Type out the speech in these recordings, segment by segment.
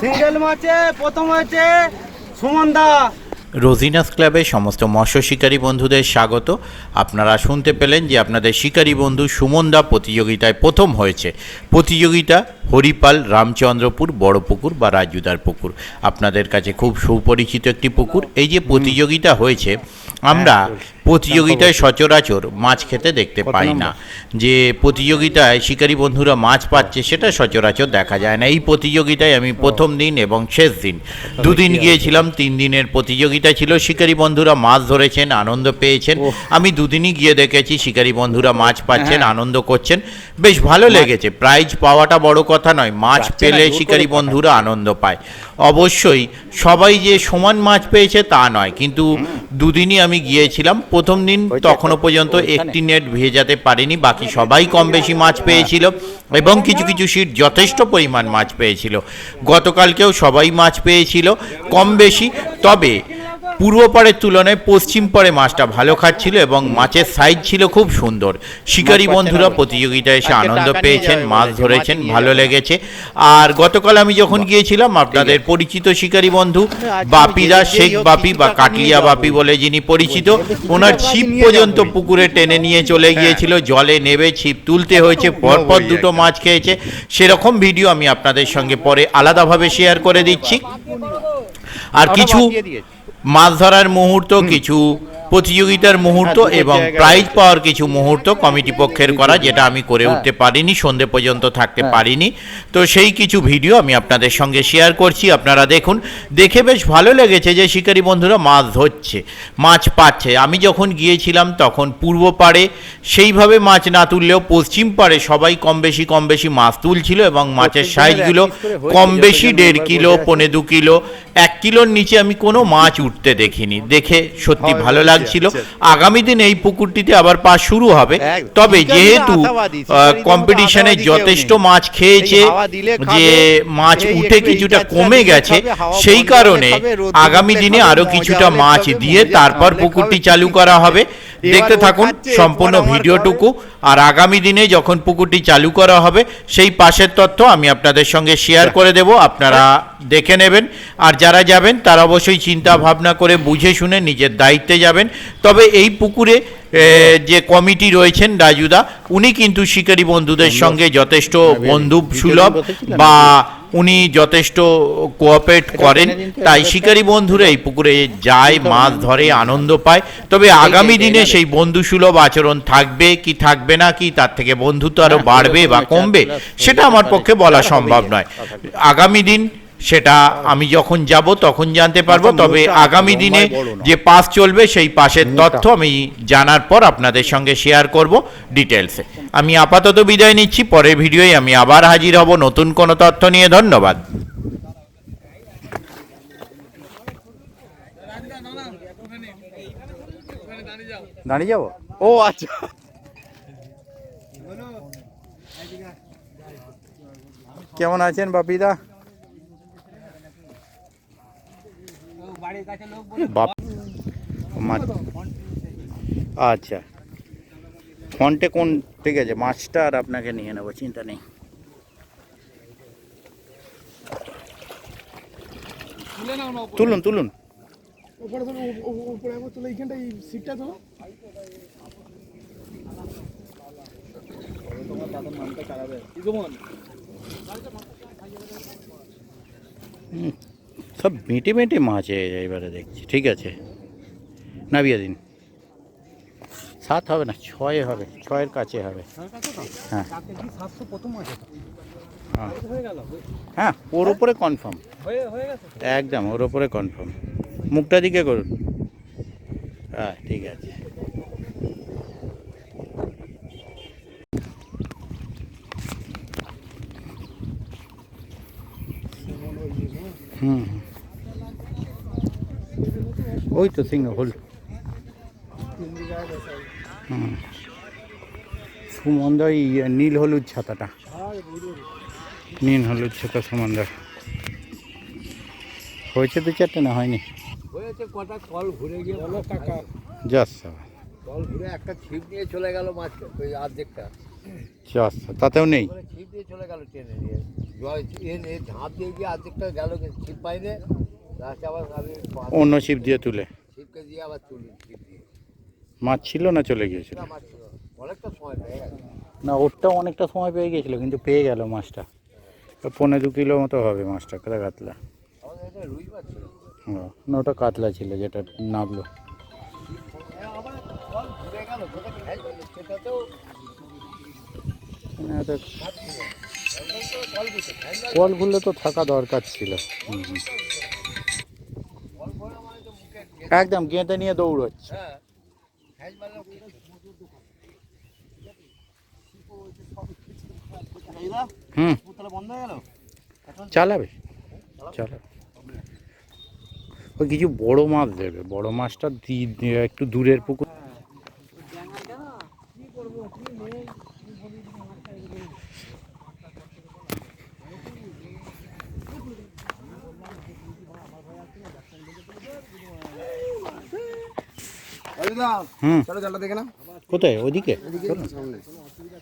Single মাছে প্রথম হয়েছে রোজিনাস ক্লাবে সমস্ত মৎস্য শিকারী বন্ধুদের স্বাগত। আপনারা শুনতে পেলেন যে আপনাদের শিকারী বন্ধু সুমনদা প্রতিযোগিতায় প্রথম হয়েছে। প্রতিযোগিতা হরিপাল রামচন্দ্রপুর বড় পুকুর বা রাজুদার পুকুর। আপনাদের কাছে খুব সুপরিচিত একটি পুকুর। এই যে প্রতিযোগিতা হয়েছে আমরা প্রতিযোগিতায় সচরাচর মাছ খেতে দেখতে পাই না। যে প্রতিযোগিতায় শিকারী বন্ধুরা মাছ পাচ্ছে সেটা সচরাচর দেখা যায় না। এই প্রতিযোগিতায় আমি প্রথম দিন এবং শেষ দিন। দুদিন গিয়েছিলাম তিন দিনের প্রতিযোগিতা ছিল। শিকারী বন্ধুরা মাছ ধরেছেন আনন্দ পেয়েছেন। আমি দুদিনই গিয়ে দেখেছি শিকারী বন্ধুরা মাছ পাচ্ছেন আনন্দ করছেন। বেশ ভালো লেগেছে। প্রাইজ পাওয়াটা বড় কথা নয় মাছ পেলে শিকারী বন্ধুরা আনন্দ পায়। অবশ্যই সবাই যে সমান মাছ পেয়েছে তা নয় কিন্তু দুদিনই আমি গিয়েছিলাম প্রথম দিন তখনও পর্যন্ত একটি নেট ভেজাতে পারিনি বাকি সবাই কম বেশি মাছ পেয়েছিল এবং কিছু কিছু সিট যথেষ্ট পরিমাণ মাছ পেয়েছিল। গতকালকেও সবাই মাছ পেয়েছিল কম বেশি। তবে পূর্ব পাড়ের তুলনায় পশ্চিম পাড়ে মাছটা ভালো খাচ্ছিল এবং মাছের সাইজ ছিল খুব সুন্দর। শিকারী বন্ধুরা প্রতিযোগিতায় এসে আনন্দ পেয়েছেন মাছ ধরেছেন ভালো লেগেছে। আর গতকাল আমি যখন গিয়েছিলাম আপনাদের পরিচিত শিকারী বন্ধু বাপিদা শেখ বাপি বা কাটলিয়া বাপি বলে যিনি পরিচিত ওনার ছিপ পর্যন্ত পুকুরে টেনে নিয়ে চলে গিয়েছিল জলে নেবে ছিপ তুলতে হয়েছে পরপর দুটো মাছ খেয়েছে। সেরকম ভিডিও আমি আপনাদের সঙ্গে পরে আলাদাভাবে শেয়ার করে দিচ্ছি। আর কিছু মাছ ধরার মুহূর্ত কিছু প্রতিযোগিতার মুহূর্ত এবং প্রাইজ পাওয়ার কিছু মুহূর্ত কমিটি পক্ষের করা যেটা আমি করে উঠতে পারিনি সন্ধে পর্যন্ত থাকতে পারিনি। তো সেই কিছু ভিডিও আমি আপনাদের সঙ্গে শেয়ার করছি আপনারা দেখুন। দেখে বেশ ভালো লেগেছে যে শিকারী বন্ধুরা মাছ ধরছে মাছ পাচ্ছে। আমি যখন গিয়েছিলাম তখন পূর্ব পাড়ে সেইভাবে মাছ না তুললেও পশ্চিম পাড়ে সবাই কম বেশি কম বেশি মাছ তুলছিল এবং মাছের সাইজগুলো কম বেশি দেড় কিলো পনে দু কিলো এক কিলোর নিচে আমি কোনো মাছ উঠতে দেখিনি। দেখে সত্যি ভালো লাগছিল। আগামী দিন এই পুকুরটিতে আবার পা শুরু হবে। তবে যেহেতু কম্পিটিশনে যথেষ্ট মাছ খেয়েছে যে মাছ উঠে কিছুটা কমে গেছে সেই কারণে আগামী দিনে আরও কিছুটা মাছ দিয়ে তারপর পুকুরটি চালু করা হবে। দেখতে থাকুন সম্পূর্ণ ভিডিওটুকু। আর আগামী দিনে যখন পুকুরটি চালু করা হবে সেই পাশের তথ্য আমি আপনাদের সঙ্গে শেয়ার করে দেব আপনারা দেখে নেবেন। আর যারা যাবেন তারা অবশ্যই চিন্তা ভাবনা করে বুঝে শুনে নিজের দায়িত্বে যাবেন। তবে এই পুকুরে যে কমিটি রয়েছেন রাজুদা উনি কিন্তু শিকারী বন্ধুদের সঙ্গে যথেষ্ট বন্ধু সুলভ বা উনি যথেষ্ট কোঅপারেট করেন তাই শিকারী বন্ধুরা এই পুকুরে যায় মাছ ধরে আনন্দ পায়। তবে আগামী দিনে সেই বন্ধু সুলভ আচরণ থাকবে কি থাকবে না কি তার থেকে বন্ধুত্ব আরও বাড়বে বা কমবে সেটা আমার পক্ষে বলা সম্ভব নয়। আগামী দিন সেটা আমি যখন যাব তখন জানতে পারব তবে আগামী দিনে যে পাস চলবে সেই পাসের তথ্য আমি জানার পর আপনাদের সঙ্গে শেয়ার করব ডিটেলসে আমি আপাতত বিদায় নিচ্ছি পরের ভিডিওয় আমি আবার হাজির হব। নতুন কোনো তথ্য নিয়ে ধন্যবাদ। দাঁড়িয়ে যাব ও আচ্ছা। কেমন আছেন বাপিদা? বাপ। মা- আচ্ছা। ফন্টে কোন ঠিক আছে, মাছটা আর আপনাকে নিয়ে নেব, চিন্তা নেই। তুলুন তুলুন। উপরে সব মেটে মেটে মাছ এবারে দেখছি। ঠিক আছে। নাবিয়ে দিন। সাত হবে না ছয় হবে ছয়ের কাছে হবে। হ্যাঁ। হ্যাঁ। হ্যাঁ ওর উপরে কনফার্ম একদম ওর উপরে কনফার্ম মুখটা দিকে করুন। হ্যাঁ ঠিক আছে। হুম হুম। ওই তো সিংহ হল। হুম। সুমন্দর এই নীল হলুদ ছাতাটা। নীল হলুদ ছাতা সুমন্দর। হয়েছে তো চারটে না হয়নি? হয়েছে কটা কল ঘুরে গিয়ে যাস কল ঘুরে একটা ছিপ নিয়ে চলে গেল মাছ ওই অর্ধেকটা তাতেও নেই? ছিপ দিয়ে চলে গেল ট্রেনে নিয়ে। জয় এ এ ঝাঁপ দিয়ে গিয়ে অর্ধেকটা গেল ছিপ পাইনি। অন্য ছিপ দিয়ে তুলে। মাছ ছিল না চলে গিয়েছিল? না মারছিল অনেকটা সময় পেয়ে ওরটাও অনেকটা সময় পেয়ে গিয়েছিল কিন্তু পেয়ে গেল মাছটা। পনেরো দু কিলো মতো হবে মাছটা কেটে কাতলা। না ওটা কাতলা ছিল যেটা নামলো আবার কল ঘুরে গেল কোথায় খেয়ে গেল সেটাতেও মানে ওটা খাচ্ছিল কল দিতে খেয়ে গেল কল খুললে তো থাকা দরকার ছিল। হুম, হুম। কল ভরা মানে তো মুখে একদম গেঁদে নিয়ে দৌড়চ্ছে। চালাবে। চালাবে। ওই কিছু বড় মাছ দেবে। বড় মাছটা একটু দূরের পুকুর হুম। চলো জলটা দেখে না কোথায়? ওইদিকে?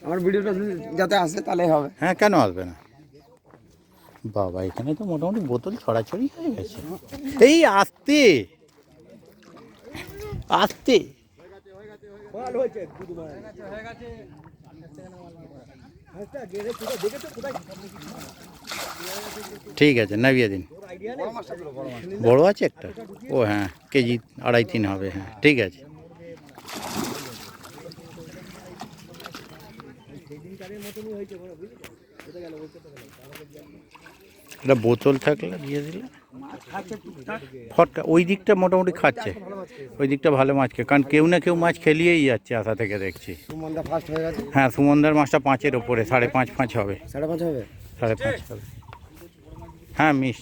আমার ভিডিওটা যাতে আসে তাহলে হবে। হ্যাঁ কেন আসবে না? বাবা এখানে তো মোটামুটি বোতল ছড়াছড়ি হয়ে গেছে। এই আসতে! আসতে! ঠিক আছে নামিয়ে দিন। বড় আছে একটা? ও হ্যাঁ কেজি আড়াই তিন হবে হ্যাঁ ঠিক আছে। একটা বোতল থাকলে দিয়ে দিলে? ফটকা ওই দিকটা মোটামুটি খাচ্ছে। ওই দিকটা ভালো মাছ খেয়ে কারণ কেউ না কেউ মাছ খেলিয়েই যাচ্ছে আশা থেকে দেখছি। হয়ে হ্যাঁ সুমনদার মাছটা পাঁচের ওপরে সাড়ে পাঁচ পাঁচ হবে। সাড়ে পাঁচ হবে? সাড়ে পাঁচ হবে। হ্যাঁ মিস।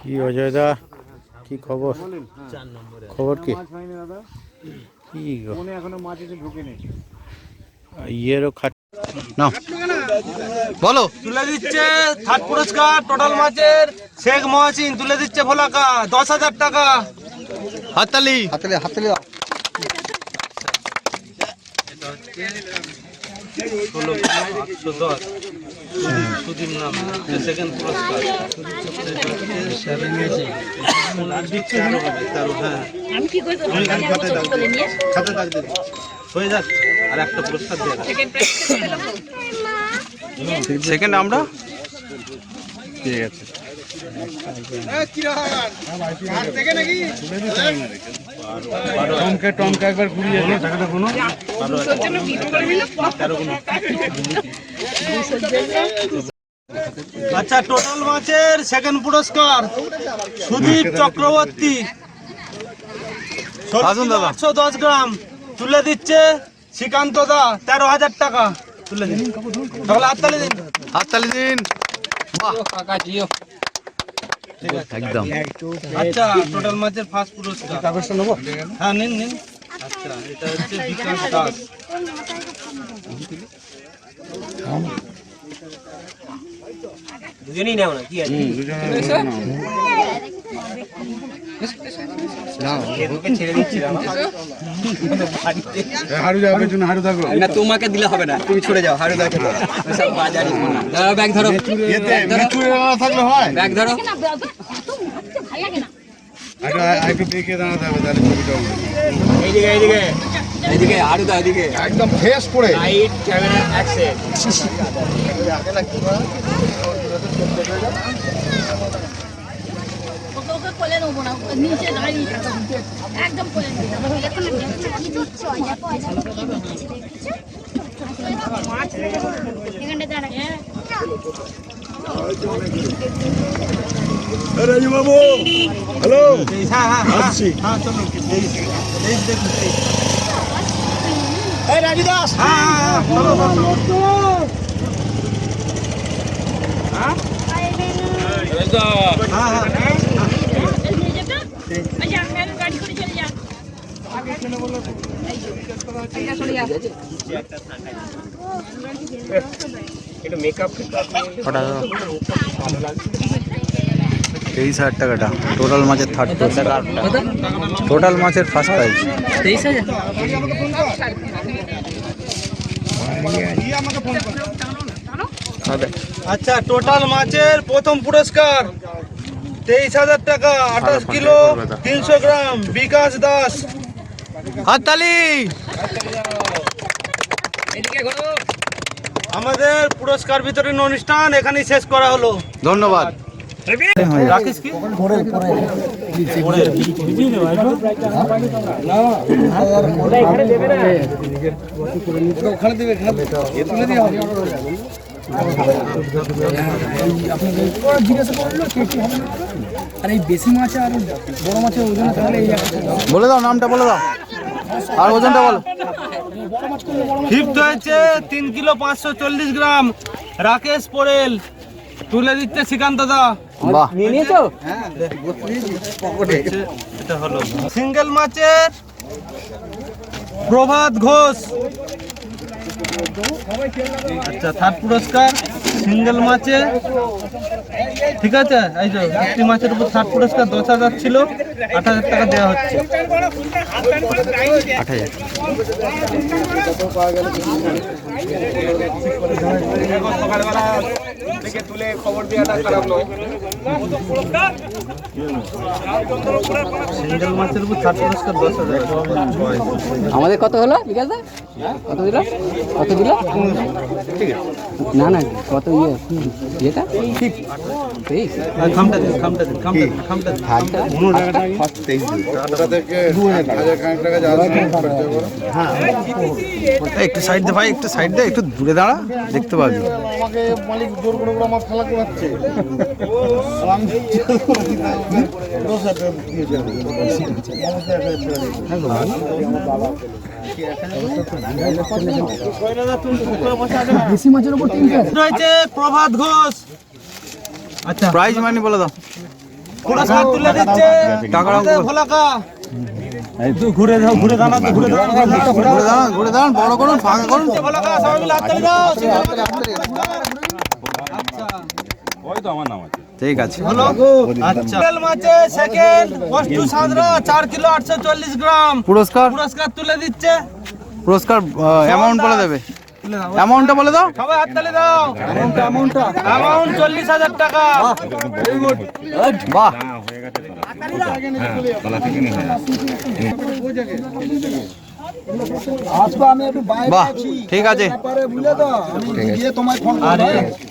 কি অজয় দা? কি খবর? খবর কি? মাছ হয়নি দাদা। কি গো? মনে এখনও মাছ এসে ঢুকেনি। ইয়েরও খাট না বলো। তুলে দিচ্ছে থার্ড পুরস্কার টোটাল মাছের শেখ মহাসিন তুলে দিচ্ছে ভোলাকা দশ হাজার টাকা। হাতলে হাতলে দাও। ষোলো আটশো দশ। নাম সেকেন্ড পুরস্কার। হ্যাঁ আমি কি করে দেবো? আমি আমার ছবি তুলে নিয়ে হয়ে যাচ্ছে। আর একটা পুরস্কার দিয়ে দাও। সেকেন্ড আমরা? ঠিক আছে। টমকে টমকে একবার ঘুরিয়ে টাকাটা কোনো আচ্ছা টোটাল মাছের সেকেন্ড পুরস্কার সুদীপ চক্রবর্তী। আটশো দশ গ্রাম তুলে দিচ্ছে শ্রীকান্ত দা তেরো হাজার টাকা। তুলে দিন। তাহলে হাততালি দিন। হাততালি দিন। একদম। আচ্ছা টোটাল মাছের ফার্স্ট পুরস্কার। কাগজটা নেব হ্যাঁ নিন নিন। আচ্ছা এটা হচ্ছে বিকাশ দাস। দুজনেই নাও না কি আছে? ছেড়ে দিচ্ছিলাম না তোমাকে দিলে হবে না তুমি ছড়ে যাও হারু দেখে বাজারি ধরো ব্যাগ ধরো। ব্যাগ ধরো। না, বাবা, এত মারতে ভালো লাগে না। এইদিকে এইদিকে এইদিকে হারু দাও এইদিকে একদম ফ্রেশ করে right camera action okay okay কোলে নেব নিচে দাঁড়িয়ে একদম কোলে হ্যাঁ হ্যাঁ হ্যাঁ হ্যাঁ রাজি দাস হ্যাঁ হ্যাঁ হ্যাঁ চলো চলো হ্যাঁ হ্যাঁ নিয়ে যাবে ওই যে আমি গাড়ি করে চলে যা তেইশ হাজার টাকাটা। টোটাল মাছের থার্ড টোটাল মাছের ফার্স্ট প্রাইজ আচ্ছা টোটাল মাছের প্রথম পুরস্কার। তেইশ হাজার টাকা আঠাশ কিলো তিনশো গ্রাম বিকাশ দাস। হাততালি। আমাদের পুরস্কার বিতরণ অনুষ্ঠান এখানেই শেষ করা হলো। ধন্যবাদ। রাখিস কি? জিজ্ঞাসা করল কে কি হবে আর এই বেশি মাছ আর বড় মাছের ওজন তাহলে বলে দাও নামটা বলে দাও। আর ওজনটা বলো। ফিফথ হয়েছে তিন কিলো পাঁচশো চল্লিশ গ্রাম। রাকেশ পোরেল তুলে দিচ্ছে শ্রীকান্ত দা। হলো। সিঙ্গেল মাছের প্রভাত ঘোষ। আচ্ছা থার্ড পুরস্কার। সিঙ্গেল মাছে। ঠিক আছে? এই যে একটি মাছের উপর ষাট পুরস্কার দশ হাজার ছিল আট হাজার টাকা দেওয়া হচ্ছে। আট হাজার। সিঙ্গেল মাছের উপর পুরস্কার দশ হাজার আমাদের কত হলো? বিকাশদা কত দিল? কত দিল? না না কত ইয়ে ইয়েটা তেইশ দিন খামটা দিন একটু সাইড দে ভাই একটু সাইড দে একটু দূরে দাঁড়া দেখতে পাবি আমাকে মালিক জোর করে করে আমার খেলা করাচ্ছে বেশি মাছের উপর তিনটে রয়েছে প্রভাত ঘোষ আচ্ছা প্রাইজ মানি বলে দাও পুরস্কার তুলে দিচ্ছে ভোলাকা ঘুরে দাও ঘুরে দাঁড়ান ঘুরে দাঁড়ান ঘুরে দাঁড়ান, ঘুরে ঘুরে দাঁড়ান ঘুরে দাঁড়ান বড় করুন ফাঁকা করুন। ভোলাকা সবাই মিলে হাততালি দাও আচ্ছা ঠিক আছে। আচ্ছা। তেল মাছে সেকেন্ড কষ্টু সাদরা চার কিলো আটশো চল্লিশ গ্রাম। পুরস্কার? পুরস্কার তুলে দিচ্ছে। পুরস্কার অ্যামাউন্ট বলে দেবে। অ্যামাউন্টটা বলে দাও। সবাই হাততালি দাও। অ্যামাউন্ট চল্লিশ হাজার টাকা। বাহ। আসব আমি একটু বাইরে বাহ ঠিক আছে। তোমায় ফোন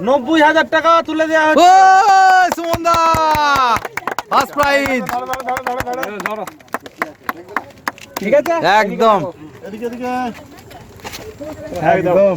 নব্বই হাজার টাকা তুলে দেওয়া হচ্ছে। ও ফার্স্ট প্রাইজ ঠিক আছে? একদম। এদিকে এদিকে। একদম।